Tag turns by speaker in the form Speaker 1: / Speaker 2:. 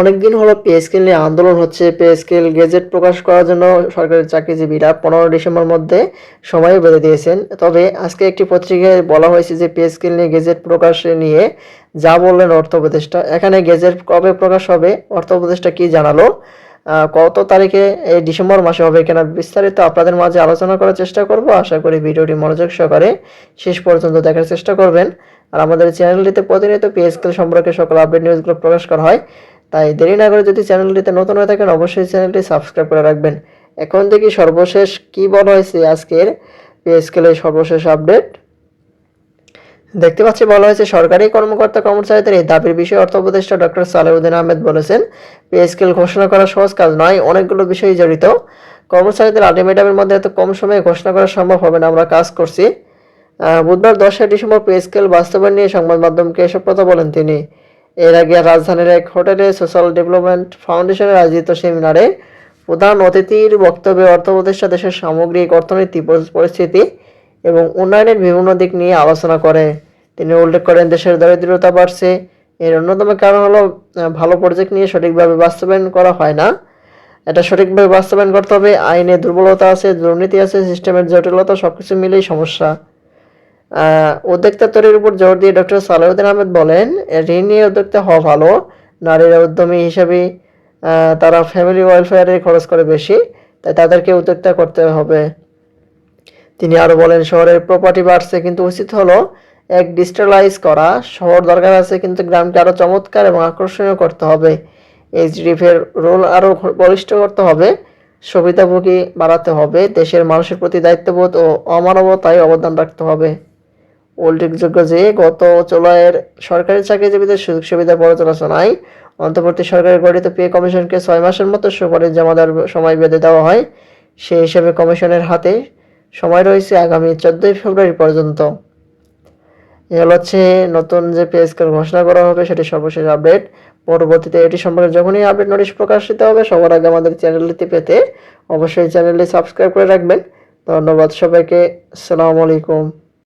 Speaker 1: অনেক দিন হলো পে স্কেল নিয়ে আন্দোলন হচ্ছে। পে স্কেল গেজেট প্রকাশ করার জন্য সরকারি চাকরিজীবীরা পনেরো ডিসেম্বর মধ্যে সময় বেঁধে দিয়েছেন। তবে আজকে একটি পত্রিকায় বলা হয়েছে যে পে নিয়ে গেজেট প্রকাশ নিয়ে যা বললেন অর্থ উপদেষ্টা, এখানে গেজেট কবে প্রকাশ হবে, অর্থ উপদেষ্টা কী জানালো? কত তারিখে এই ডিসেম্বর মাসে হবে কিনা বিস্তারিত আপনাদের মাঝে আলোচনা করার চেষ্টা করব। আশা করি ভিডিওটি মনোযোগ সহকারে শেষ পর্যন্ত দেখার চেষ্টা করবেন। আর আমাদের চ্যানেলটিতে প্রতিনিয়ত পিএসকেল সম্পর্কে সকল আপডেট নিউজগুলো প্রকাশ করা হয়। তাই দেরি না করে যদি চ্যানেলটিতে নতুন হয়ে থাকেন, অবশ্যই চ্যানেলটি সাবস্ক্রাইব করে রাখবেন। এখন থেকে সর্বশেষ কি বলা হয়েছে আজকের পিএসকেলের সর্বশেষ আপডেট। দেখতে পাচ্ছি বলা হয়েছে সরকারি কর্মকর্তা কর্মচারীদের এই দাবির বিষয়ে অর্থ উপদেষ্টা ডক্টর সালেউদ্দিন আহমেদ বলেছেন। পে স্কেল ঘোষণা করা সহজ কাজ নয়, অনেকগুলো বিষয় জড়িত। কর্মচারীদের আলটিমেটামের মধ্যে এত কম সময়ে ঘোষণা করা সম্ভব হবে না, আমরা কাজ করছি। বুধবার দশই ডিসেম্বর পে স্কেল বাস্তবায়ন নিয়ে সংবাদ মাধ্যমকে এসব কথা বলেন তিনি। এর আগে রাজধানীর এক হোটেলে সোশ্যাল ডেভেলপমেন্ট ফাউন্ডেশনের আয়োজিত সেমিনারে প্রধান অতিথির বক্তব্যে অর্থ উপদেষ্টা দেশের সামগ্রিক অর্থনৈতিক পরি- পরিস্থিতি এবং উন্নয়নের বিভিন্ন দিক নিয়ে আলোচনা করে। তিনি উল্লেখ করেন, দেশের দারিদ্রতা বাড়ছে। এর অন্যতম কারণ হলো ভালো প্রজেক্ট নিয়ে সঠিকভাবে বাস্তবায়ন করা হয় না। এটা সঠিকভাবে বাস্তবায়ন করতে হবে। আইনে দুর্বলতা আছে, দুর্নীতি আছে, সিস্টেমের জটিলতা সব কিছু মিলেই সমস্যা। উদ্যোক্তা তৈরির উপর জোর দিয়ে ডক্টর সালাউদ্দিন আহমেদ বলেন, ঋণ নিয়ে উদ্যোক্তা হওয়া ভালো। নারীরা উদ্যমী হিসেবে তারা ফ্যামিলি ওয়েলফেয়ারে খরচ করে বেশি, তাই তাদেরকে উদ্যোক্তা করতে হবে। তিনি আরও বলেন, শহরের প্রপার্টি বাড়ছে, কিন্তু উচিত হলো এক ডিজিটালাইজ করা। শহর দরকার আছে, কিন্তু গ্রামকে আরও চমৎকার এবং আকর্ষণীয় করতে হবে। এইচডিএফ এর রোল আরও বলিষ্ঠ করতে হবে। সুবিধাভোগী বাড়াতে হবে। দেশের মানুষের প্রতি দায়িত্ববোধ ও অমানবতায় অবদান রাখতে হবে। উল্লেখযোগ্য যে, গত জুলাইয়ের সরকারি চাকরিজীবীদের সুযোগ সুবিধা পর্যালোচনায় অন্তর্বর্তী সরকারের গঠিত পে কমিশনকে ছয় মাসের মতো সুপারিশ জমা দেওয়ার সময় বেঁধে দেওয়া হয়। সেই হিসেবে কমিশনের হাতে সময় রয়েছে আগামী চোদ্দোই ফেব্রুয়ারি পর্যন্ত। এগুলো হচ্ছে নতুন যে পে স্কেল ঘোষণা করা হবে, সেটি সর্বশেষ আপডেট পরবর্তীতে এটি সম্পর্কে যখনই আপডেট নোটিশ প্রকাশিত হবে, সবার আগে আমাদের চ্যানেলটি পেতে অবশ্যই চ্যানেলটি সাবস্ক্রাইব করে রাখবেন। ধন্যবাদ সবাইকে। আসসালামু আলাইকুম।